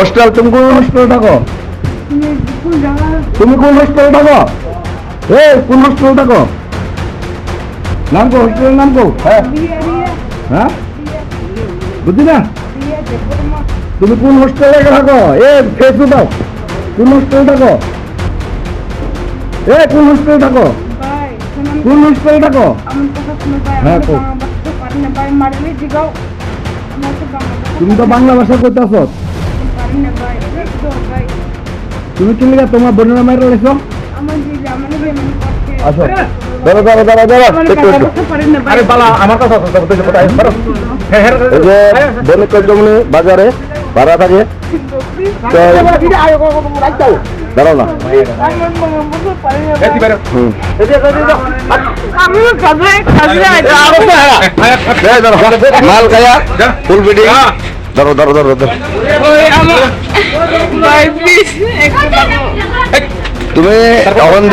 Hostel, তুমি কোন হোস্টেলে থাকো? তুমি কোন হোস্টেলে থাকো? এ, কোন হোস্টেলে থাকো? নাম কো হোস্টেলের নাম কো হ্যাঁ। হ্যাঁ? বুঝি না? তুমি কোন হোস্টেলে থাকো? এ, ফেসবুক দাও। কোন হোস্টেলে থাকো? এ, কোন হোস্টেলে থাকো? কোন হোস্টেলে থাকো? হ্যাঁ। তুমি তো বাংলা ভাষা করতেছ তুমি কি লিখা তোমার বোনের মায়ের লেখো দাঁড়া দাঁড়া দাঁড়া একটু একটু। আরে বালা আমার কথা ধরো হ্যাঁ হ্যাঁ এই যে বণিক জমনি বাজারে ভাড়া থাকে। দাঁড়াও না। ধরো, মাল গায়া ফুল বিডি। ধরো ধরো ধরো ধরো। তুমি তখন।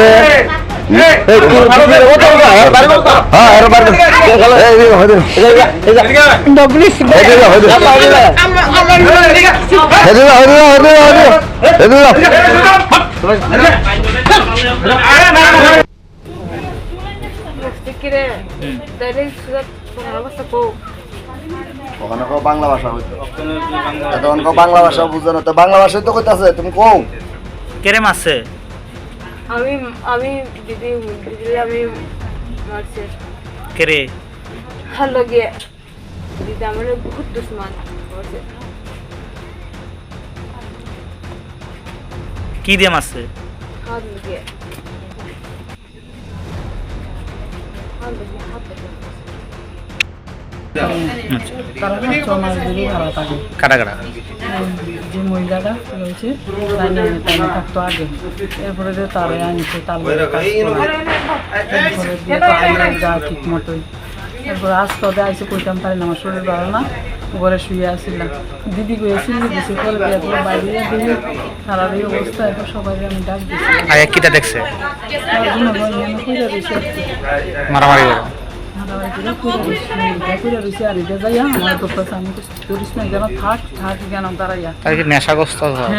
কিরে অবস্থা কো ওখানে কও বাংলা ভাষা হইতো। তখন কও বাংলা ভাষা বুঝো না তো বাংলা ভাষাই তো কইতাছে তুমি কও। কেরে মারছে? আমি আমি দিদি দিদি আমি মারছে। কেরে? হ্যালো গিয়ে দিদি আমার বহুত দুশ্মন করছে। কি দিয়ে মারছে? হাত লাগিয়ে হাত লাগিয়ে হাত লাগিয়ে কাটা কাটা যে মহিলাটা রয়েছে তাই তাই থাকতো আগে। এরপরে যে তারা আনছে তার লগে কাজ করে। এরপরে দিয়ে তো আইলে যা ঠিক মতোই। এরপরে আজকে ওদের আইসে কইতাম না আমার শরীর ভালো না ঘরে শুয়ে আসছিলাম দিদি গিয়েছিল করে বাইরে দিদি তারার এই অবস্থা এখন সবাই আমি ডাক দিচ্ছি কিটা দেখছে? মারামারি নেশাগ্রস্ত হয়?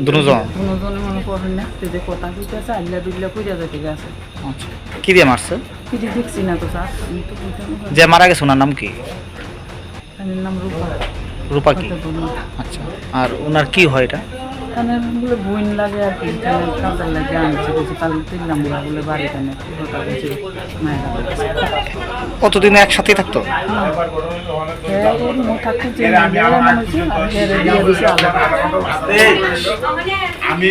দুজন? দুজনে মনে করেন না যে কথা কইতেছে আল্লা বিল্লা কইরা যেতে গেছে। আচ্ছা। কি দিয়ে মারছে? দেখছি না তো স্যার। যে মারা গেছে ওনার নাম কি? নাম রূপা। রূপা কি? আচ্ছা। আর ওনার কি হয় এটা? তাদের বলে বইন লাগে আর কি কাজের লাগে আনছে বলছে কাল তিনলাম বলে বলে বাড়িতে না কথা বলছে মায়েরা কতদিন একসাথেই থাকতো? আমি